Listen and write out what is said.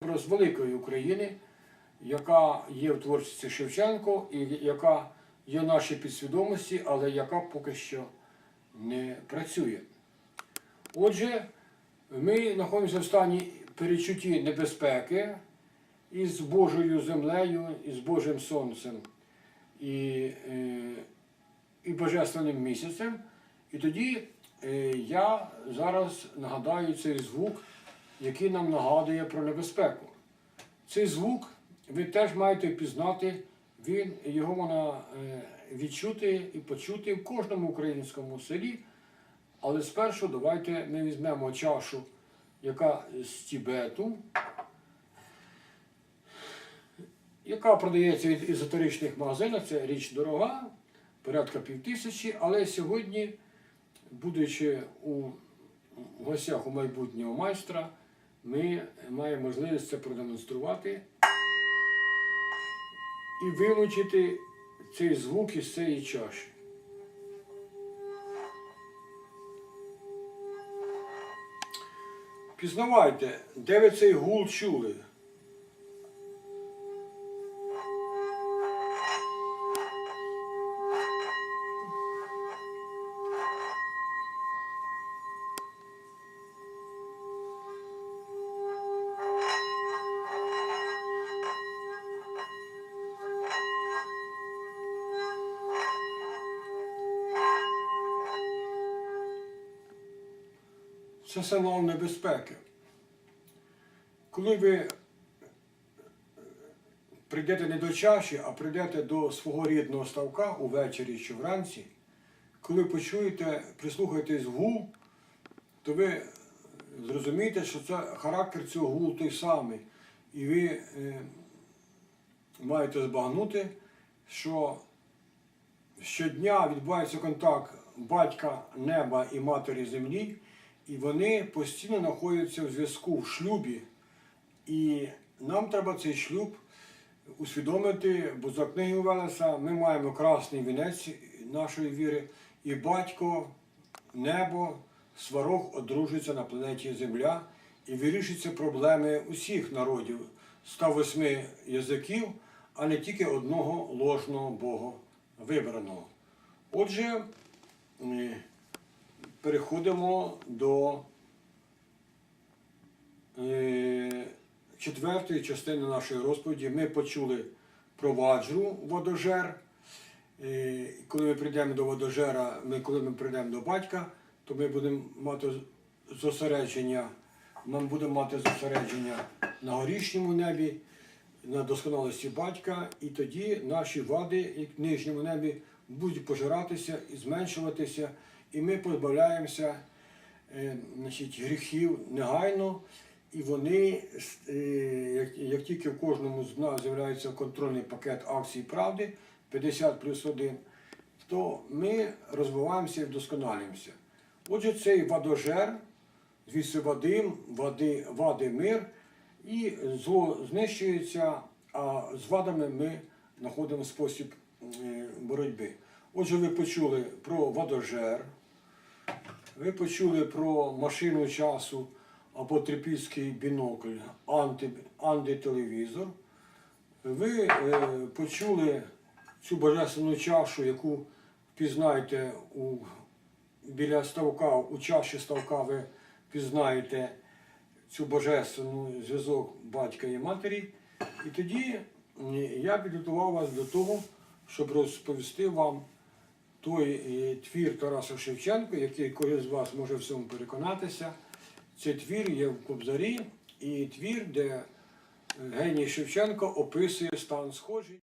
Образ великої України, яка є в творчості Шевченко і яка є в нашій підсвідомості, але яка поки що не працює. Отже, ми знаходимося в стані перечутті небезпеки із Божою землею, із Божим сонцем і, е, і Божественним місяцем. І тоді е, я зараз нагадаю цей звук, який нам нагадує про небезпеку. Цей звук ви теж маєте впізнати, він, його можна е, відчути і почути в кожному українському селі. Але спершу давайте ми візьмемо чашу, яка з Тібету, яка продається в езотеричних магазинах, це річ дорога, порядка півтисячі, але сьогодні, будучи у гостях у майбутнього майстра, ми маємо можливість це продемонструвати і вилучити цей звук із цієї чаші. Пізнавайте, де ви цей гул чули? Це сигнал небезпеки. Коли ви прийдете не до чаші, а прийдете до свого рідного ставка увечері чи вранці, коли почуєте, прислухаєтесь гул, то ви зрозумієте, що це характер цього гулу той самий. І ви е, маєте збагнути, що щодня відбувається контакт батька неба і матері землі, і вони постійно знаходяться в зв'язку в шлюбі. І нам треба цей шлюб усвідомити, бо за книгою Велеса ми маємо красний вінець нашої віри, і батько, небо, сварог одружується на планеті Земля і вирішуються проблеми усіх народів 108 язиків, а не тільки одного ложного Бога вибраного. Отже, переходимо до е, четвертої частини нашої розповіді. Ми почули про ваджру водожер. Е, Коли ми прийдемо до водожера, ми, коли ми прийдемо до батька, то ми будемо мати зосередження, ми будемо мати зосередження на горішньому небі, на досконалості батька, і тоді наші вади, як в нижньому небі, будуть пожиратися і зменшуватися, і ми позбавляємося е, значить, гріхів негайно, і вони, е, як, тільки в кожному з нас з'являється контрольний пакет акцій правди 50 плюс 1, то ми розвиваємося і вдосконалюємося. Отже, цей вадожер, звідси Вадим, вади, мир, і зло знищується, а з вадами ми знаходимо спосіб боротьби. Отже, ви почули про водожер, ви почули про машину часу або трипільський бінокль, анти, антителевізор. Ви е, почули цю божественну чашу, яку впізнаєте у, біля ставка, у чаші ставка ви впізнаєте цю божественну зв'язок батька і матері. І тоді я підготував вас до того, щоб розповісти вам той е, твір Тараса Шевченка, який кожен з вас може в цьому переконатися. Цей твір є в Кобзарі, і твір, де е, геній Шевченко описує стан схожий.